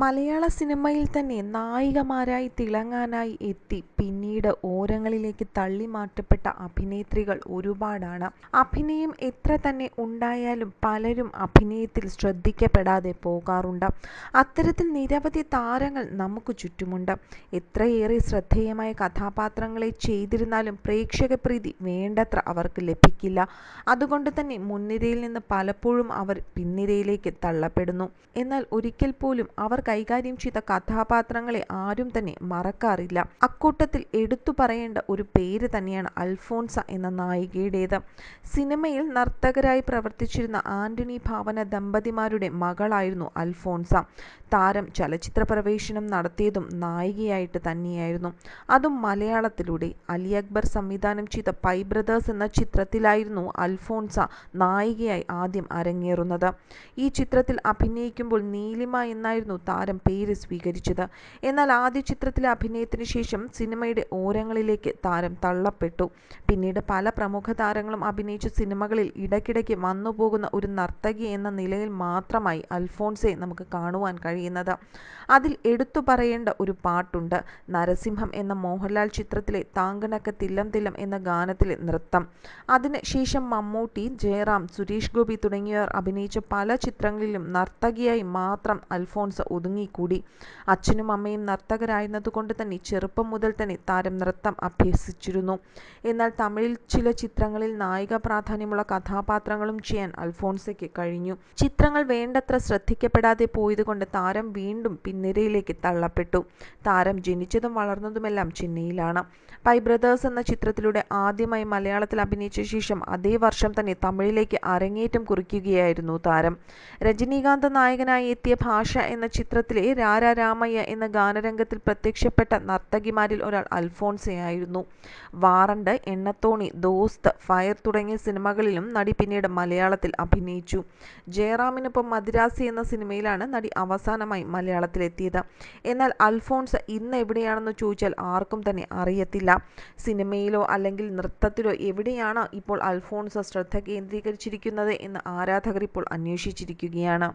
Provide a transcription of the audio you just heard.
മലയാള സിനിമയിൽ തന്നെ നായികമാരായി തിളങ്ങാനായി എത്തി പിന്നീട് ഓരങ്ങളിലേക്ക് തള്ളി മാറ്റപ്പെട്ട അഭിനേത്രികൾ ഒരുപാടാണ്. അഭിനയം എത്ര തന്നെ ഉണ്ടായാലും പലരും അഭിനയത്തിൽ ശ്രദ്ധിക്കപ്പെടാതെ പോകാറുണ്ട്. അത്തരത്തിൽ നിരവധി താരങ്ങൾ നമുക്ക് ചുറ്റുമുണ്ട്. എത്രയേറെ ശ്രദ്ധേയമായ കഥാപാത്രങ്ങളെ ചെയ്തിരുന്നാലും പ്രേക്ഷക പ്രീതി വേണ്ടത്ര അവർക്ക് ലഭിക്കില്ല. അതുകൊണ്ട് തന്നെ മുൻനിരയിൽ നിന്ന് പലപ്പോഴും അവർ പിൻനിരയിലേക്ക് തള്ളപ്പെടുന്നു. എന്നാൽ ഒരിക്കൽ പോലും അവർ കൈകാര്യം ചെയ്ത കഥാപാത്രങ്ങളെ ആരും തന്നെ മറക്കാറില്ല. അക്കൂട്ടത്തിൽ എടുത്തു പറയേണ്ട ഒരു പേര് തന്നെയാണ് അൽഫോൺസ എന്ന നായികയുടേത്. സിനിമയിൽ നർത്തകരായി പ്രവർത്തിച്ചിരുന്ന ആന്റണി ഭാവന ദമ്പതിമാരുടെ മകളായിരുന്നു അൽഫോൺസ താരം ചലച്ചിത്ര പ്രവേശനം നടത്തിയതും നായികയായിട്ട് തന്നെയായിരുന്നു. അതും മലയാളത്തിലൂടെ. അലി അക്ബർ സംവിധാനം ചെയ്ത പൈ ബ്രദേഴ്സ് എന്ന ചിത്രത്തിലായിരുന്നു അൽഫോൺസ നായികയായി ആദ്യം അരങ്ങേറുന്നത്. ഈ ചിത്രത്തിൽ അഭിനയിക്കുമ്പോൾ നീലിമ എന്നായിരുന്നു താരം പേര് സ്വീകരിച്ചത്. എന്നാൽ ആദ്യ ചിത്രത്തിലെ അഭിനയത്തിന് ശേഷം സിനിമയുടെ ഓരങ്ങളിലേക്ക് താരം തള്ളപ്പെട്ടു. പിന്നീട് പല പ്രമുഖ താരങ്ങളും അഭിനയിച്ച സിനിമകളിൽ ഇടയ്ക്കിടയ്ക്ക് വന്നുപോകുന്ന ഒരു നർത്തകി എന്ന നിലയിൽ മാത്രമായി അൽഫോൺസെ നമുക്ക് കാണുവാൻ കഴിയുന്നത്. അതിൽ എടുത്തു പറയേണ്ട ഒരു പാട്ടുണ്ട്. നരസിംഹം എന്ന മോഹൻലാൽ ചിത്രത്തിലെ താങ്കണക്ക തില്ലം തില്ലം എന്ന ഗാനത്തിലെ നൃത്തം. അതിന് ശേഷം മമ്മൂട്ടി, ജയറാം, സുരേഷ് ഗോപി തുടങ്ങിയവർ അഭിനയിച്ച പല ചിത്രങ്ങളിലും നർത്തകിയായി മാത്രം അൽഫോൻസ ഒതുങ്ങിക്കൂടി. അച്ഛനും അമ്മയും നർത്തകരായിരുന്നതുകൊണ്ട് തന്നെ ചെറുപ്പം മുതൽ തന്നെ താരം നൃത്തം അഭ്യസിച്ചിരുന്നു. എന്നാൽ തമിഴിൽ ചില ചിത്രങ്ങളിൽ നായിക പ്രാധാന്യമുള്ള കഥാപാത്രങ്ങളും ചെയ്യാൻ അൽഫോൻസയ്ക്ക് കഴിഞ്ഞു. ചിത്രങ്ങൾ വേണ്ടത്ര ശ്രദ്ധിക്കപ്പെടാതെ പോയതുകൊണ്ട് താരം വീണ്ടും പിൻനിരയിലേക്ക് തള്ളപ്പെട്ടു. താരം ജനിച്ചതും വളർന്നതുമെല്ലാം ചെന്നൈയിലാണ്. പൈ ബ്രദേഴ്സ് എന്ന ചിത്രത്തിലൂടെ ആദ്യമായി മലയാളത്തിൽ അഭിനയിച്ച ശേഷം അതേ വർഷം തന്നെ തമിഴിലേക്ക് അരങ്ങേറ്റം കുറിക്കുകയായിരുന്നു താരം. രജനീകാന്ത് നായകനായി എത്തിയ ഭാഷ എന്ന ചിത്രത്തിലെ രാരാ രാമയ്യ എന്ന ഗാനരംഗത്തിൽ പ്രത്യക്ഷപ്പെട്ട നർത്തകിമാരിൽ ഒരാൾ അൽഫോൻസയായിരുന്നു. വാറണ്ട്, എണ്ണത്തോണി, ദോസ്ത്, ഫയർ തുടങ്ങിയ സിനിമകളിലും നടി പിന്നീട് മലയാളത്തിൽ അഭിനയിച്ചു. ജയറാമിനൊപ്പം മദിരാസി എന്ന സിനിമയിലാണ് നടി അവസാനമായി മലയാളത്തിലെത്തിയത്. എന്നാൽ അൽഫോൻസ ഇന്ന് എവിടെയാണെന്ന് ചോദിച്ചാൽ ആർക്കും തന്നെ അറിയത്തില്ല. സിനിമയിലോ അല്ലെങ്കിൽ നൃത്തത്തിലോ എവിടെയാണ് ഇപ്പോൾ അൽഫോൻസ ശ്രദ്ധ കേന്ദ്രീകരിച്ചിരിക്കുന്നത് എന്ന് ആരാധകർ ഇപ്പോൾ അന്വേഷിച്ചിരിക്കുകയാണ്.